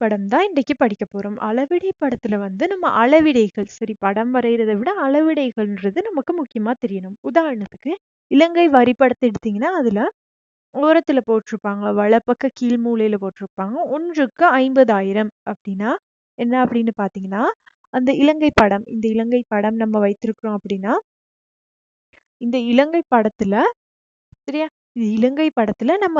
படம் தான் இன்றைக்கு படிக்க போறோம். அளவிடை படத்துல வந்து நம்ம அளவிடைகள் சரி படம் வரைகிறத விட அளவிடைகள்ன்றது நமக்கு முக்கியமா தெரியணும். உதாரணத்துக்கு இலங்கை வரி படத்தை எடுத்தீங்கன்னா அதுல ஓரத்துல போட்டிருப்பாங்க வலப்பக்க கீழ் மூலையில போட்டிருப்பாங்க ஒன்றுக்கு ஐம்பதாயிரம் அப்படின்னா என்ன அப்படின்னு பார்த்தீங்கன்னா அந்த இலங்கை படம் இந்த இலங்கை படம் நம்ம வைத்திருக்கிறோம் அப்படின்னா இந்த இலங்கை படத்துல சரியா? இது இலங்கை படத்துல நம்ம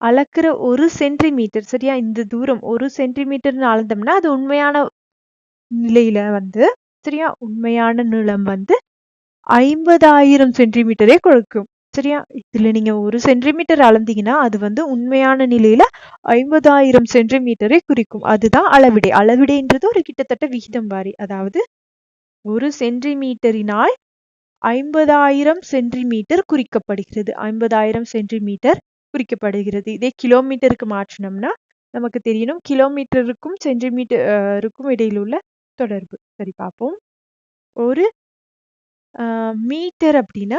அளக்குற ஒரு சென்டிமீட்டர் சரியா? இந்த தூரம் ஒரு சென்டிமீட்டர்னு அளந்தோம்னா அது உண்மையான நிலையில வந்து சரியா? உண்மையான நீளம் வந்து ஐம்பதாயிரம் சென்டிமீட்டரே கொடுக்கும். சரியா? இதுல நீங்க ஒரு சென்டிமீட்டர் அளந்தீங்கன்னா அது வந்து உண்மையான நிலையில ஐம்பதாயிரம் சென்டிமீட்டரை குறிக்கும். அதுதான் அளவிடை. அளவிடைன்றது ஒரு கிட்டத்தட்ட விகிதம் வாரி. அதாவது ஒரு சென்டிமீட்டரினால் ஐம்பதாயிரம் சென்டிமீட்டர் குறிக்கப்படுகிறது. ஐம்பதாயிரம் சென்டிமீட்டர் குறிக்கப்படுகிறது இதே கிலோமீட்டருக்கு மாற்றினோம்னா நமக்கு தெரியணும். கிலோமீட்டருக்கும் சென்டிமீட்டருக்கும் இடையில் உள்ள தொடர்பு. சரி பார்ப்போம். ஒரு மீட்டர் அப்படின்னா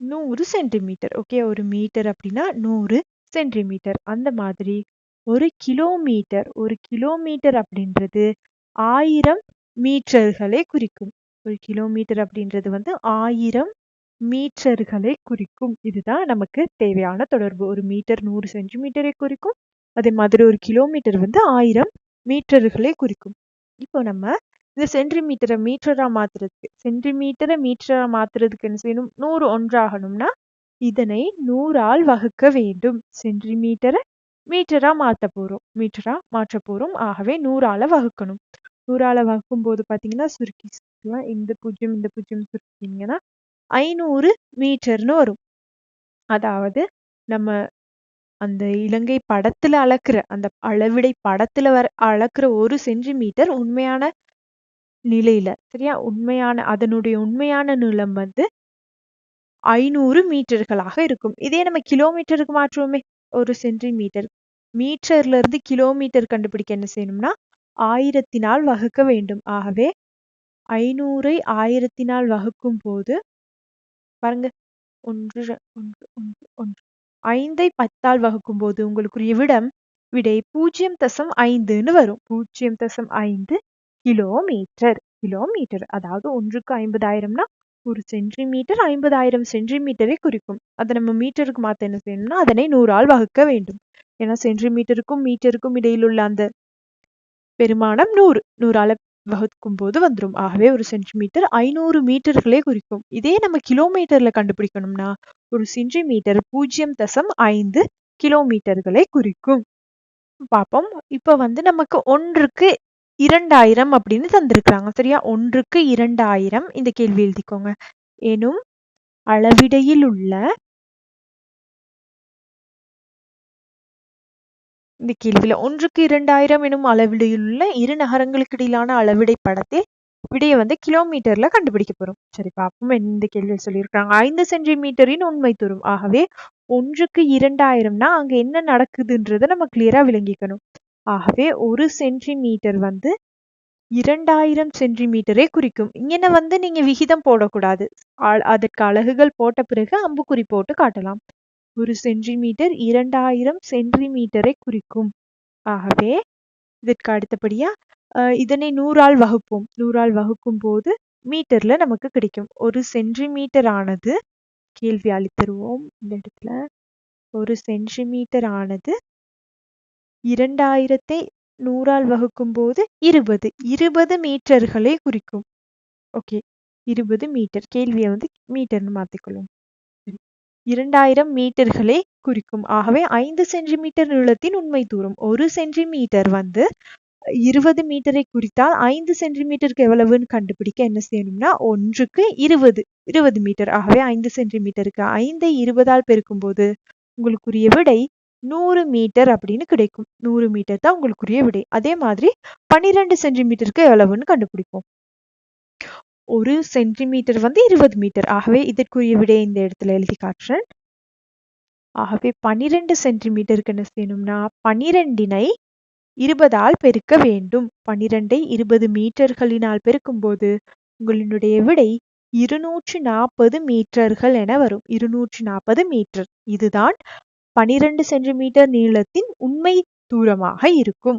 நூறு சென்டிமீட்டர். ஓகே ஒரு மீட்டர் அப்படின்னா நூறு சென்டிமீட்டர். அந்த மாதிரி ஒரு கிலோமீட்டர் ஒரு கிலோமீட்டர் அப்படின்றது ஆயிரம் மீட்டர்களை குறிக்கும். ஒரு கிலோமீட்டர் அப்படின்றது வந்து ஆயிரம் மீட்டர்களை குறிக்கும். இதுதான் நமக்கு தேவையான தொடர்பு. ஒரு மீட்டர் நூறு சென்டிமீட்டரை குறிக்கும். அதே மாதிரி ஒரு கிலோமீட்டர் வந்து ஆயிரம் மீட்டர்களை குறிக்கும். இப்போ நம்ம இந்த சென்டிமீட்டரை மீட்டரா மாத்துறதுக்கு சென்டிமீட்டரை மீட்டரா மாத்துறதுக்கு என்ன செய்யணும்? நூறு ஒன்றாகணும்னா இதனை நூறால் வகுக்க வேண்டும். சென்டிமீட்டரை மீட்டரா மாத்த போறோம். மீட்டரா மாற்ற போறோம். ஆகவே நூறால வகுக்கணும். நூறால வகுக்கும் போது பாத்தீங்கன்னா சுருக்கி இந்த பூஜ்ஜியம் இந்த பூஜ்ஜியம் சுருக்கிங்கன்னா ஐநூறு மீட்டர்னு வரும். அதாவது நம்ம அந்த இலங்கை படத்துல அளக்குற அந்த அளவிடை படத்துல வர அளக்குற ஒரு சென்டிமீட்டர் உண்மையான நிலையில சரியா? உண்மையான அதனுடைய உண்மையான நீளம் வந்து ஐநூறு மீட்டர்களாக இருக்கும். இதே நம்ம கிலோமீட்டருக்கு மாற்றுவோமே ஒரு சென்டிமீட்டர். மீட்டர்ல இருந்து கிலோமீட்டர் கண்டுபிடிக்க என்ன செய்யணும்னா ஆயிரத்தினால் வகுக்க வேண்டும். ஆகவே ஐநூறை ஆயிரத்தினால் வகுக்கும் போது பாருங்க. ஒன்று ஒன்று ஒன்று ஒன்று. ஐந்தை பத்தால் வகுக்கும் போது உங்களுக்குரிய விடம் விடை பூஜ்ஜியம் தசம் ஐந்துன்னு வரும். பூஜ்ஜியம் தசம் ஐந்து கிலோமீட்டர் கிலோமீட்டர். அதாவது ஒன்றுக்கு ஐம்பதாயிரம்னா ஒரு சென்டிமீட்டர் ஐம்பதாயிரம் சென்டிமீட்டரை குறிக்கும். அதை நம்ம மீட்டருக்கு மாத்த என்ன செய்யணும்னா அதனை நூறால் வகுக்க வேண்டும். ஏன்னா சென்டிமீட்டருக்கும் மீட்டருக்கும் இடையில் உள்ள அந்த பெருமானம் நூறு. நூறால வகுக்கும் போது வந்துடும் ஆகவே ஒரு சென்டிமீட்டர் ஐநூறு மீட்டர்களே குறிக்கும். இதே நம்ம கிலோமீட்டர்ல கண்டுபிடிக்கணும்னா ஒரு சென்டிமீட்டர் பூஜ்ஜியம் தசம் ஐந்து கிலோமீட்டர்களை குறிக்கும். பார்ப்போம் இப்ப வந்து நமக்கு ஒன்றுக்கு இரண்டாயிரம் அப்படின்னு தந்திருக்கிறாங்க. சரியா? ஒன்றுக்கு இரண்டாயிரம் இந்த கேள்வி எழுதிக்கோங்க. எனும் அளவிடையில் உள்ள இந்த கேள்வியில ஒன்றுக்கு இரண்டாயிரம் எனும் அளவிடையுள்ள இரு நகரங்களுக்கு இடையிலான அளவிடை படத்தை விடையை வந்து கிலோமீட்டர்ல கண்டுபிடிக்க போறோம். சரி பார்ப்போம் இந்த கேள்வியில் சொல்லியிருக்காங்க. ஐந்து சென்டிமீட்டரின் உண்மை தரும் ஆகவே ஒன்றுக்கு இரண்டாயிரம்னா அங்க என்ன நடக்குதுன்றத நம்ம கிளியரா விளங்கிக்கணும். ஆகவே ஒரு சென்டிமீட்டர் வந்து இரண்டாயிரம் சென்டிமீட்டரே குறிக்கும். இங்கன வந்து நீங்க விகிதம் போடக்கூடாது. அதற்கு அலகுகள் போட்ட பிறகு அம்புக்குறி போட்டு காட்டலாம். ஒரு சென்டிமீட்டர் இரண்டாயிரம் சென்டிமீட்டரை குறிக்கும். ஆகவே இதற்கு அடுத்தபடியா இதனை நூறால் வகுப்போம். நூறால் வகுக்கும் போது மீட்டர்ல நமக்கு கிடைக்கும். ஒரு சென்டிமீட்டர் ஆனது கேள்வி அளித்தருவோம் இந்த இடத்துல. ஒரு சென்டிமீட்டர் ஆனது இரண்டாயிரத்தை நூறால் வகுக்கும் போது இருபது. இருபது மீட்டர்களை குறிக்கும். ஓகே இருபது மீட்டர். கேள்வியை வந்து மீட்டர்னு மாத்திக்கொள்ளும் இரண்டாயிரம் மீட்டர்களை குறிக்கும். ஆகவே ஐந்து சென்டிமீட்டர் நீளத்தின் உண்மை தூரம். ஒரு சென்டிமீட்டர் வந்து இருபது மீட்டரை குறித்தால் ஐந்து சென்டிமீட்டருக்கு எவ்வளவுன்னு கண்டுபிடிக்க என்ன செய்யணும்னா ஒன்றுக்கு இருபது இருபது மீட்டர். ஆகவே ஐந்து சென்டிமீட்டருக்கு ஐந்தை இருபதால் பெருக்கும் போது உங்களுக்குரிய விடை நூறு மீட்டர் அப்படின்னு கிடைக்கும். நூறு மீட்டர் தான் உங்களுக்குரிய விடை. அதே மாதிரி பன்னிரெண்டு சென்டிமீட்டருக்கு எவ்வளவுன்னு கண்டுபிடிப்போம். ஒரு சென்டிமீட்டர் வந்து இருபது மீட்டர் ஆகவே இதற்குரிய விடை இந்த இடத்துல எழுதி காட்டுறேன். ஆகவே பனிரெண்டு சென்டிமீட்டருக்கு என்ன செய்யணும்னா பனிரெண்டினை இருபதால் பெருக்க வேண்டும். பனிரெண்டை இருபது மீட்டர்களினால் பெருக்கும் போது உங்களினுடைய விடை இருநூற்றி நாற்பது மீட்டர்கள் என வரும். இருநூற்றி நாற்பது மீட்டர் இதுதான் பனிரெண்டு சென்டிமீட்டர் நீளத்தின் உண்மை தூரமாக இருக்கும்.